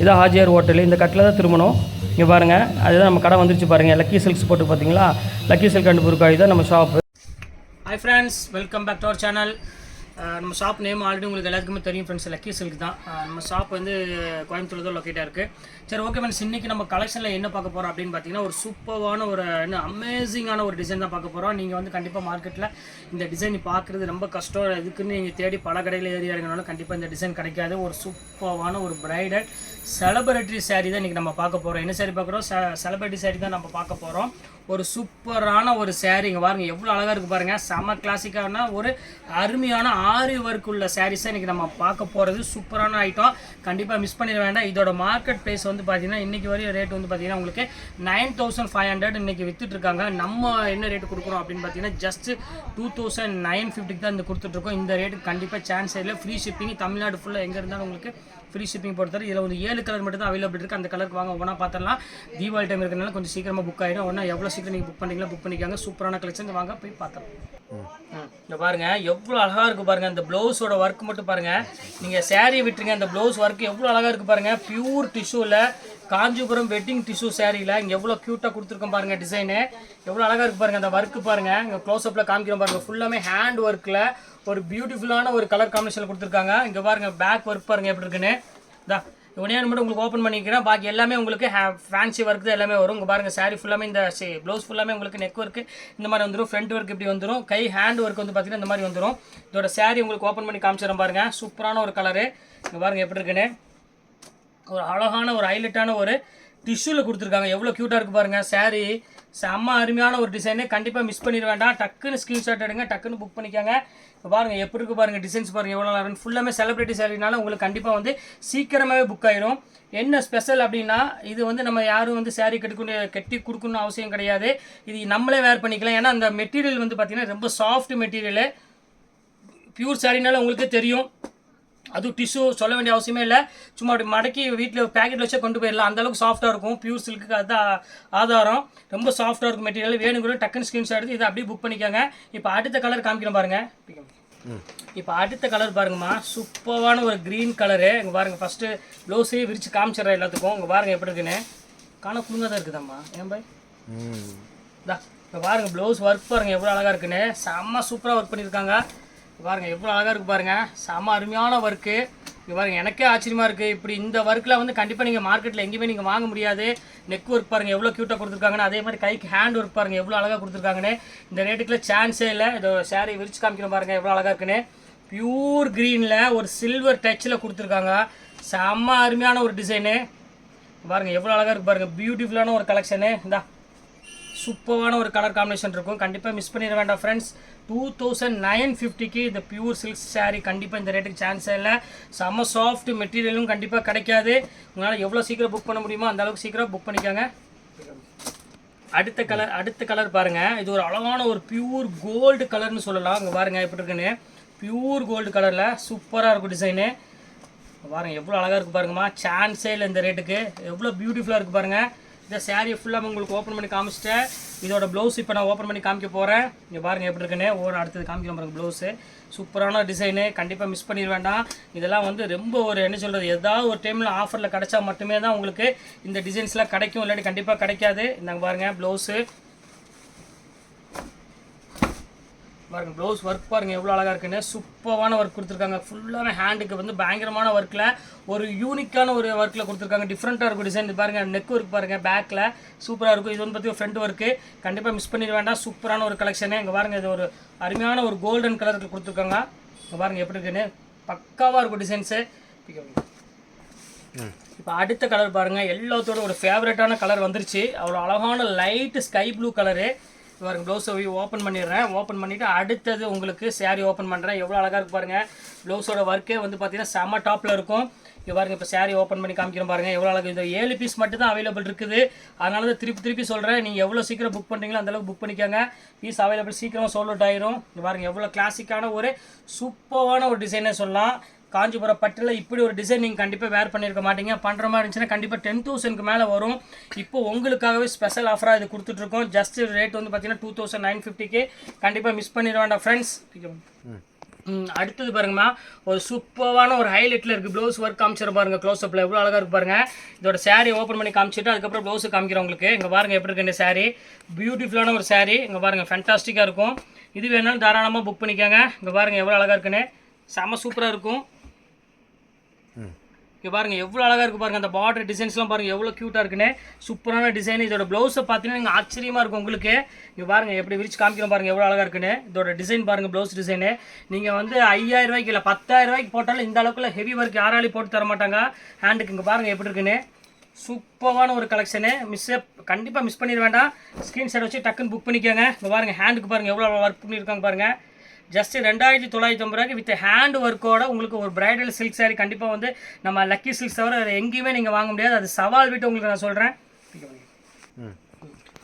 இதான் ஹாஜியார் ஹோட்டல். இந்த கட்டில் தான் திரும்பணும். இங்கே பாருங்கள் அதுதான் நம்ம கடை வந்துருச்சு பாருங்கள் லக்கி சில்க்ஸ் போட்டு பார்த்தீங்களா? லக்கி சில்க் அண்ட் புருக்காய் தான் நம்ம shop. Hi friends welcome back to our channel நம்ம ஷாப் நேம் ஆல்ரெடி உங்களுக்கு எல்லாருக்குமே தெரியும் ஃப்ரெண்ட்ஸ் லக்கி சில்க் தான். நம்ம ஷாப் வந்து கோயம்புத்தூர் தான் லொக்கேட்டாக இருக்குது சரி ஓகே ஃப்ரெண்ட்ஸ் இன்றைக்கி நம்ம கலெக்ஷனில் என்ன பார்க்க போகிறோம் அப்படின்னு பார்த்தீங்கன்னா ஒரு சூப்பரான ஒரு என்ன அமேசிங்கான ஒரு டிசைன் தான் பார்க்க போகிறோம் நீங்கள் வந்து கண்டிப்பாக மார்க்கெட்டில் இந்த டிசைன் பார்க்குறது ரொம்ப கஷ்டம். இதுக்குன்னு நீங்கள் தேடி பல கடையில் ஏறி இறங்கினாலும் கண்டிப்பாக இந்த டிசைன் கிடைக்காது. ஒரு சூப்பரான ஒரு பிரைடல் செலப்ரிட்டி saree தான் இன்றைக்கி நம்ம பார்க்க போகிறோம் என்ன சாரி பார்க்குறோம்? செலப்ரிட்டி saree தான் நம்ம பார்க்க போகிறோம் ஒரு சூப்பரான ஒரு saree. இங்கே எவ்வளோ அழகாக இருக்குது பாருங்கள் செம கிளாசிக்கான ஒரு அருமையான ஆரி ஒர்க் உள்ள சாரீஸை இன்றைக்கி நம்ம பார்க்க போகிறது சூப்பரான ஐட்டம் கண்டிப்பாக மிஸ் பண்ணிட வேண்டாம். இதோட மார்க்கெட் ப்ரைஸ் வந்து பார்த்தீங்கன்னா இன்றைக்கி வரையும் ரேட் வந்து பார்த்தீங்கன்னா உங்களுக்கு நைன் தௌசண்ட் ஃபைவ் ஹண்ட்ரட் இன்றைக்கி வித்துட்ருக்காங்க நம்ம என்ன ரேட் கொடுக்குறோம் அப்படின்னு பார்த்தீங்கன்னா ஜஸ்ட் டூ தௌசண்ட் நைன் ஃபிஃப்டிக்கு தான் இந்த கொடுத்துட்ருக்கோம் இந்த ரேட்டுக்கு கண்டிப்பாக சான்ஸ் இல்லை. ஃப்ரீ ஷிப்பிங் தமிழ்நாடு ஃபுல்லாக எங்கே இருந்தாலும் உங்களுக்கு ஃப்ரீ ஷிப்பிங் பொறுத்தவரை இதில் ஒரு ஏழு கலர் மட்டும் தான் அவைலபிள் இருக்குது அந்த கலருக்கு வாங்க ஒன்றா பார்த்துடலாம் தீபாவளி டைம் இருக்கிறனால கொஞ்சம் சீக்கிரமாக புக் ஆகிடும் ஒன்றா எவ்வளோ சீக்கிரம் நீங்கள் புக் பண்ணிக்கலாம் புக் பண்ணிக்காங்க. சூப்பரான கலெக்ஷன் வாங்க போய் பார்த்துலாம் இந்த பாருங்க எவ்வளோ அழகாக இருக்குது பாருங்க அந்த ப்ளவுஸோட ஒர்க் மட்டும் பாருங்க. நீங்கள் சேரீ விட்டுருங்க அந்த ப்ளவுஸ் ஒர்க் எவ்வளோ அழகாக இருக்குது பாருங்க. பியூர் டிஷ்யூவில் காஞ்சிபுரம் வெட்டிங் டிஷ்யூ சேரீல இங்கே எவ்வளோ க்யூட்டாக கொடுத்துருக்கோம் பாருங்க டிசைனு எவ்வளோ அழகாக இருக்கு பாருங்க அந்த ஒர்க்கு பாருங்க. இங்கே க்ளோஸ்அப்பில் காமிக்கிறோம் பாருங்க ஃபுல்லாமே ஹேண்ட் ஒர்க்கில் ஒரு பியூட்டிஃபுல்லான ஒரு கலர் காம்பினேஷன் கொடுத்துருக்காங்க. இங்கே பாருங்க பேக் ஒர்க் பாருங்க எப்படி இருக்குன்னு. இதா ஒன்னே மட்டும் உங்களுக்கு ஓப்பன் பண்ணிக்கிறேன். பாக்கி எல்லாமே உங்களுக்கு ஃபேன்சி ஒர்க் தான் எல்லாமே வரும். உங்கள் பாருங்கள் சாரி ஃபுல்லாமே இந்த ப்ளவுஸ் ஃபுல்லாமே உங்களுக்கு நெக் ஒர்க் இந்த மாதிரி வந்துடும் ஃப்ரண்ட் ஒர்க் இப்படி வந்துடும் கை ஹேண்ட் ஒர்க் வந்து பார்த்தீங்கன்னா இந்த மாதிரி வந்துடும் இதோட சாரி உங்களுக்கு ஓப்பன் பண்ணி காமிச்சிடறேன் பாருங்கள் சூப்பரான ஒரு கலரு இங்கே பாருங்கள் எப்படி இருக்குன்னு. ஒரு அழகான ஒரு ஹைலைட்டான ஒரு டிஷ்யூவில் கொடுத்துருக்காங்க. எவ்வளோ க்யூட்டாக இருக்குது பாருங்கள் சாரீ செம்ம அருமையான ஒரு டிசைனு கண்டிப்பாக மிஸ் பண்ணிட வேண்டாம். டக்குன்னு ஸ்க்ரீன்ஷாட் எடுங்க. டக்குன்னு புக் பண்ணிக்கோங்க. இப்போ பாருங்கள் எப்படி இருக்கு பாருங்கள் டிசைன்ஸ் பாருங்கள் எவ்வளோ நல்லா ஃபுல்லாமே செலிப்ரிட்டி சாரினால உங்களுக்கு கண்டிப்பாக வந்து சீக்கிரமாகவே புக் ஆயிடும் என்ன ஸ்பெஷல் அப்படின்னா இது வந்து நம்ம யாரும் வந்து saree கட்டுக்கணும் கட்டி கொடுக்கணும்னு அவசியம் கிடையாது. இது நம்மளே வேர் பண்ணிக்கலாம். ஏன்னா அந்த மெட்டீரியல் வந்து பார்த்திங்கன்னா ரொம்ப சாஃப்ட் மெட்டீரியலு ப்யூர் சாரினால உங்களுக்கே தெரியும். அதுவும் டிஷ்யூ சொல்ல வேண்டிய அவசியமே இல்லை. சும்மா அப்படி மடக்கி வீட்டில் பேக்கெட் வச்சே கொண்டு போயிடலாம். அந்த அளவுக்கு சாஃப்டாக இருக்கும். பியூர் சில்க்கு அதுதான் ஆதாரம். ரொம்ப சாஃப்டாக இருக்கும் மெட்டீரியல் வேணுங்கிற டக்குன்னு ஸ்க்ரீன்ஷாட் எடுத்து இதை அப்படியே புக் பண்ணிக்கோங்க. இப்போ அடுத்த கலர் காமிக்கிறேன் பாருங்க. இப்போ அடுத்த கலர் பாருங்கம்மா. சூப்பரான ஒரு க்ரீன் கலரு இங்கே பாருங்க ஃபஸ்ட்டு ப்ளவுஸே விரிச்சு காமிச்சிடுறேன் எல்லாத்துக்கும். இங்கே பாருங்க எப்படி இருக்குன்னு. காண குழுங்க தான் இருக்குதாம்மா. ஏன் பாய்? இதா இப்போ பாருங்க ப்ளவுஸ் ஒர்க் பாருங்க எவ்வளோ அழகாக இருக்குன்னு. செம்ம சூப்பராக ஒர்க் பண்ணியிருக்காங்க. பாருங்கள் எவ்வளோ அழகாக இருக்குது பாருங்கள் செம அருமையான ஒர்க்கு இங்கே பாருங்கள் எனக்கே ஆச்சரியமாக இருக்குது இப்படி இந்த ஒர்க்கில் வந்து கண்டிப்பாக நீங்கள் மார்க்கெட்டில் எங்கேயுமே நீங்கள் வாங்க முடியாது. நெக் ஒர்க் பாருங்கள் எவ்வளோ க்யூட்டாக கொடுத்துருக்காங்கன்னு. அதே மாதிரி கைக்கு ஹேண்ட் ஒர்க் பாருங்கள் எவ்வளோ அழகாக கொடுத்துருக்காங்கன்னு. இந்த ரேட்டுக்குள்ள சான்ஸே இல்லை. இதோ சேரீ விரிச்சு காமிக்கணும் பாருங்கள் எவ்வளோ அழகாக இருக்குன்னு. பியூர் க்ரீனில் ஒரு சில்வர் டச்சில் கொடுத்துருக்காங்க. செம்ம அருமையான ஒரு டிசைனு பாருங்க எவ்வளோ அழகாக இருக்கு பாருங்கள் பியூட்டிஃபுல்லான ஒரு கலெக்ஷனு இந்தா சூப்பரான ஒரு கலர் காம்பினேஷன் இருக்கும். கண்டிப்பாக மிஸ் பண்ணிட வேண்டாம் ஃப்ரெண்ட்ஸ் டூ தௌசண்ட் நைன் ஃபிஃப்டிக்கு இந்த பியூர் சில்க் சாரீ கண்டிப்பாக இந்த ரேட்டுக்கு சான்ஸே இல்லை. செம்ம சாஃப்ட் மெட்டீரியலும் கண்டிப்பாக கிடைக்காது. உங்களால் எவ்வளோ சீக்கிரம் புக் பண்ண முடியுமோ அந்த அளவுக்கு சீக்கிரம் புக் பண்ணிக்கோங்க. அடுத்த கலர் அடுத்த கலர் பாருங்கள் இது ஒரு அழகான ஒரு பியூர் கோல்டு கலர்னு சொல்லலாம். இங்கே பாருங்கள் எப்படி இருக்குன்னு. பியூர் கோல்டு கலரில் சூப்பராக இருக்கும் டிசைனு பாருங்கள் எவ்வளோ அழகாக இருக்குது பாருங்கம்மா. சான்ஸே இல்லை இந்த ரேட்டுக்கு எவ்வளோ பியூட்டிஃபுல்லாக இருக்குது பாருங்கள் இந்த சாரியை ஃபுல்லாக உங்களுக்கு ஓப்பன் பண்ணி காமிச்சிட்டேன் இதோட ப்ளவுஸ் இப்போ நான் ஓப்பன் பண்ணி காமிக்க போகிறேன் இங்கே பாருங்கள் எப்படி இருக்குன்னு. ஒவ்வொரு அடுத்தது காமிக்கிறேன் பாருங்கள் ப்ளவுஸு சூப்பரான டிசைனு கண்டிப்பாக மிஸ் பண்ணிட வேண்டாம். இதெல்லாம் வந்து ரொம்ப ஒரு என்ன சொல்கிறது ஏதாவது ஒரு டைமில் ஆஃபரில் கிடைச்சா மட்டுமே தான் உங்களுக்கு இந்த டிசைன்ஸ்லாம் கிடைக்கும். இல்லாட்டி கண்டிப்பாக கிடைக்காது. இந்தாங்க பாருங்கள் ப்ளவுஸு பாருங்க ப்ளவுஸ் ஒர்க் பாருங்க எவ்வளோ அழகாக இருக்குன்னு. சூப்பரான ஒர்க் கொடுத்துருக்காங்க. ஃபுல்லாகவே ஹேண்டுக்கு வந்து பயங்கரமான ஒர்க்கில் ஒரு யூனிக்கான ஒரு ஒர்க்கில் கொடுத்துருக்காங்க. டிஃப்ரெண்ட்டாக இருக்கும் டிசைன் இது பாருங்க நெக் ஒர்க் பாருங்க பேக்கில் சூப்பராக இருக்கும். இது வந்து பார்த்தீங்கன்னா ஃப்ரண்ட் ஒர்க்கு கண்டிப்பாக மிஸ் பண்ணிட வேண்டாம். சூப்பரான ஒரு கலெக்ஷனு இங்கே பாருங்க இது ஒரு அருமையான ஒரு கோல்டன் கலருக்கு கொடுத்துருக்காங்க. இங்கே பாருங்க எப்படி இருக்குன்னு. பக்காவாக இருக்கும் டிசைன்ஸு இப்போ அடுத்த கலர் பாருங்க. எல்லாத்தோட ஒரு ஃபேவரட்டான கலர் வந்துருச்சு. அவ்வளோ அழகான லைட் ஸ்கை ப்ளூ கலரு பாருங்க ப்ளவுஸை ஓப்பன் பண்ணிடுறேன். ஓப்பன் பண்ணிவிட்டு அடுத்தது உங்களுக்கு saree ஓப்பன் பண்ணுறேன் எவ்வளோ அழகாக இருக்கு பாருங்கள் ப்ளவுஸோட ஒர்க்கே வந்து பார்த்தீங்கன்னா செம்ம டாப்பில் இருக்கும். இங்கே பாருங்க இப்போ saree ஓப்பன் பண்ணி காமிக்கிறேன் பாருங்கள் எவ்வளோ அழகு இந்த ஏழு பீஸ் மட்டும் தான் அவைலபிள் இருக்குது. அதனால தான் திருப்பி திருப்பி சொல்கிறேன் நீங்கள் எவ்வளோ சீக்கிரம் புக் பண்ணுறீங்களோ அந்தளவுக்கு புக் பண்ணிக்கோங்க. பீஸ் அவைலபிள் சீக்கிரம் சோல்ட் அவுட் ஆயிரும். இங்க பாருங்கள் எவ்வளோ கிளாசிக்கான ஒரு சூப்பரான ஒரு டிசைனே சொல்லலாம். காஞ்சிபுரம் பட்டில் இப்படி ஒரு டிசைன் நீங்கள் கண்டிப்பாக வேர் பண்ணியிருக்க மாட்டீங்க. பண்ணுற மாதிரி இருந்துச்சுன்னா கண்டிப்பாக டென் தௌசண்ட்க்கு மேலே வரும். இப்போ உங்களுக்காகவே ஸ்பெஷல் ஆஃபராக இது கொடுத்துட்ருக்கோம். ஜஸ்ட் ரேட் வந்து பார்த்தீங்கன்னா டூ தௌசண்ட் நைன் ஃபிஃப்டிக்கு கண்டிப்பாக மிஸ் பண்ணிட வேண்டாம் ஃப்ரெண்ட்ஸ் அடுத்தது பாருங்கம்மா. ஒரு சூப்பரான ஒரு ஹைலைட்டில் இருக்குது ப்ளவுஸ் ஒர்க் காமிச்சிட பாருங்க. க்ளோஸ் அப்பில் எவ்வளோ அழகாக இருக்கு பாருங்க. இதோட saree ஓப்பன் பண்ணி காமிச்சிட்டு அதுக்கப்புறம் ப்ளவுஸ் காமிக்கிறேன் உங்களுக்கு. இங்கே பாருங்க எப்படி இருக்கு இந்த saree. பியூட்டிஃபுல்லான ஒரு saree. இங்கே பாருங்க ஃபேண்டாஸ்டிக்காக இருக்கும். இது வேணாலும் தாராளமாக புக் பண்ணிக்கோங்க. இங்கே பாருங்க எவ்வளோ அழகாக இருக்குன்னு. செம சூப்பராக இருக்கும். இங்கே பாருங்கள் எவ்வளோ அழகாக இருக்கு பாருங்கள் அந்த பார்டர் டிசைன்ஸ்லாம் பாருங்கள் எவ்வளோ க்யூட்டாக இருக்குன்னு. சூப்பரான டிசைன் இதோட ப்ளவுஸை பார்த்தீங்கன்னா நீங்கள் ஆச்சரியமாக இருக்கும் உங்களுக்கு. இங்கே பாருங்கள் எப்படி விரிச்சு காமிக்கிறோம் பாருங்கள் எவ்வளோ அழகாக இருக்குன்னு. இதோட டிசைன் பாருங்கள் ப்ளவுஸ் டிசைனு நீங்கள் வந்து ஐயாயிரம் ரூபாய்க்கு இல்லை பத்தாயிரம் ரூபாய்க்கு போட்டாலும் இந்த அளவுக்குள்ள ஹெவி ஒர்க் யாராலையும் போட்டு தர மாட்டாங்க. ஹேண்டுக்கு இங்கே பாருங்கள் எப்படி இருக்குன்னு. சூப்பரான ஒரு கலெக்ஷனு மிஸ்ஸே கண்டிப்பாக மிஸ் பண்ணிட வேண்டாம். ஸ்க்ரீன்ஷாட் வச்சு டக்குன்னு புக் பண்ணிக்கோங்க. இங்கே பாருங்கள் ஹேண்டுக்கு பாருங்கள் எவ்வளோ ஒர்க் பண்ணியிருக்காங்க பாருங்க. ஜஸ்ட் ரெண்டாயிரத்தி தொள்ளாயிரத்தி ஐம்பது ரூபாய்க்கு வித் ஹேண்ட் ஒர்க்கோட உங்களுக்கு ஒரு பிரைடல் சில்க் saree கண்டிப்பாக வந்து நம்ம லக்கி சில்க்ஸ் தவிர வேறு எங்கேயுமே நீங்கள் வாங்க முடியாது. அது சவால் விட்டு உங்களுக்கு நான் சொல்கிறேன்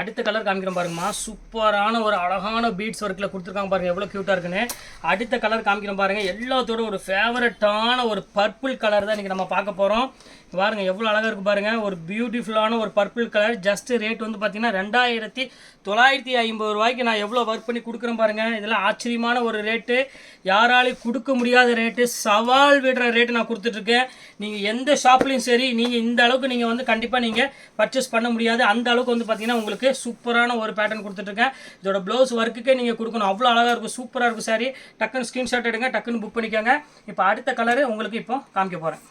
அடுத்த கலர் காமிக்கிறேன் பாருங்கம்மா. சூப்பரான ஒரு அழகான பீட்ஸ் ஒர்க்கில் கொடுத்துருக்காங்க பாருங்கள் எவ்வளோ க்யூட்டாக இருக்குன்னு. அடுத்த கலர் காமிக்கிறேன் பாருங்கள் எல்லாத்தோட ஒரு ஃபேவரட்டான ஒரு பர்பிள் கலர் தான் இன்றைக்கி நம்ம பார்க்க போகிறோம் பாருங்கள் எவ்வளோ அழகாக இருக்குது பாருங்கள் ஒரு பியூட்டிஃபுல்லான ஒரு பர்பிள் கலர் ஜஸ்ட் ரேட் வந்து பார்த்தீங்கன்னா ரெண்டாயிரத்தி தொள்ளாயிரத்தி ஐம்பது ரூபாய்க்கு நான் எவ்வளோ ஒர்க் பண்ணி கொடுக்குறேன் பாருங்கள் இதெல்லாம் ஆச்சரியமான ஒரு ரேட்டு யாராலையும் கொடுக்க முடியாத ரேட்டு சவால் விடுற ரேட்டு நான் கொடுத்துட்ருக்கேன். நீங்கள் எந்த ஷாப்லையும் சரி நீங்கள் இந்த அளவுக்கு நீங்கள் வந்து கண்டிப்பாக நீங்கள் பர்ச்சேஸ் பண்ண முடியாது. அந்த அளவுக்கு வந்து பார்த்தீங்கன்னா உங்களுக்கு சூப்பரான ஒரு பேட்டர்ன் கொடுத்துட்ருக்கேன் இதோட ப்ளவுஸ் ஒர்க்குக்கே நீங்கள் கொடுக்கணும். அவ்வளோ அழகாக இருக்கும். சூப்பராக இருக்கும் சாரி டக்குன்னு ஸ்க்ரீன்ஷாட் எடுங்க டக்குன்னு புக் பண்ணிக்கோங்க. இப்போ அடுத்த கலரு உங்களுக்கு இப்போ காமிக்க போகிறேன்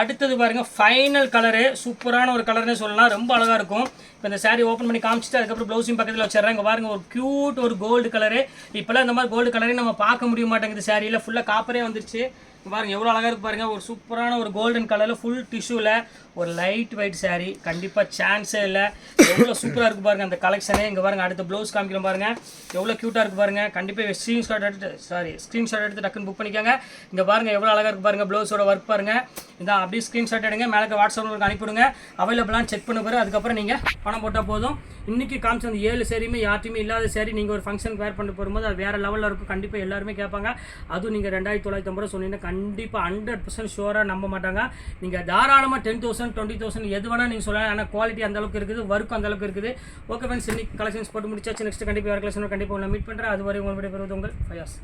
அடுத்தது பாருங்க ஃபைனல் கலரு சூப்பரான ஒரு கலர்னே சொல்லலாம். ரொம்ப அழகா இருக்கும். இப்போ இந்த saree ஓப்பன் பண்ணி காமிச்சிட்டு அதுக்கப்புறம் ப்ளவுஸையும் பக்கத்தில் வச்சிடுறேன். இங்க பாருங்க ஒரு க்யூட் ஒரு கோல்டு கலரு இப்போல்லாம் இந்த மாதிரி கோல்டு கலரே நம்ம பார்க்க முடிய மாட்டேங்குது சாரியில் ஃபுல்லாக காப்பரே வந்துருச்சு. பாருங்கள் பாருங்க எவ்வளோ அழகாக இருக்கு பாருங்க. ஒரு சூப்பரான ஒரு கோல்டன் கலரில் ஃபுல் டிஷ்யூவில் ஒரு லைட் ஒயிட் saree. கண்டிப்பாக சான்ஸே இல்லை. எவ்வளோ சூப்பராக இருக்கு பாருங்க அந்த கலெக்ஷனே இங்கே பாருங்க அடுத்த ப்ளவுஸ் காமிக்கிறோம் பாருங்க. எவ்வளோ க்யூட்டாக இருக்கு பாருங்க. கண்டிப்பாக ஸ்க்ரீன்ஷாட் எடுத்து சாரி ஸ்க்ரீன்ஷாட் எடுத்து டக்குன்னு புக் பண்ணிக்கோங்க. இங்கே பாருங்க எவ்வளோ அழகாக இருக்கு பாருங்க ப்ளவுஸோட ஒர்க் பாருங்க. இதான் அப்படியே ஸ்க்ரீன்ஷாட் எடுங்க. மேலே வாட்ஸ்அப் உங்களுக்கு அனுப்பிவிடுங்க. அவைலபிளான செக் பண்ண பிறகு அதுக்கப்புறம் நீங்கள் பணம் போட்டால் போதும். இன்றைக்கி காமிச்ச அந்த ஏழு சேரீயுமே யார்ட்டையுமே இல்லாத சரி நீங்கள் ஒரு ஃபங்க்ஷன் வேர் பண்ணிட்டு போகும்போது அது வேறு லெவலில் இருக்கும். கண்டிப்பாக எல்லாருமே கேட்பாங்க. அதுவும் நீங்கள் ரெண்டாயிரத்தி தொள்ளாயிரத்தி ஐம்பது ரூபா சொன்னீங்கன்னா கண்டிப்பாக ஹண்ட்ரட் பர்சன்ட் ஷுவராக நம்ப மாட்டாங்க. நீங்கள் தாராளமாக டென் தௌசண்ட் டுவெண்ட்டி தௌசண்ட் எது வேணால் நீங்கள் சொல்லலாம். ஆனால் குவாலிட்டி அந்த அளவுக்கு இருக்குது ஒர்க் அந்த அளவுக்கு இருக்குது. ஓகே ஃப்ரெண்ட்ஸ் இன்னைக்கு கலெக்ஷன்ஸ் போட்டு முடிச்சாச்சு. நெக்ஸ்ட் கண்டிப்பாக வேறு கலெக்ஷன் கண்டிப்பாக உங்களை மீட் பண்ணுறேன் அதுவரை உங்களுடைய பெறுவது உங்கள் ஃபயாஸ்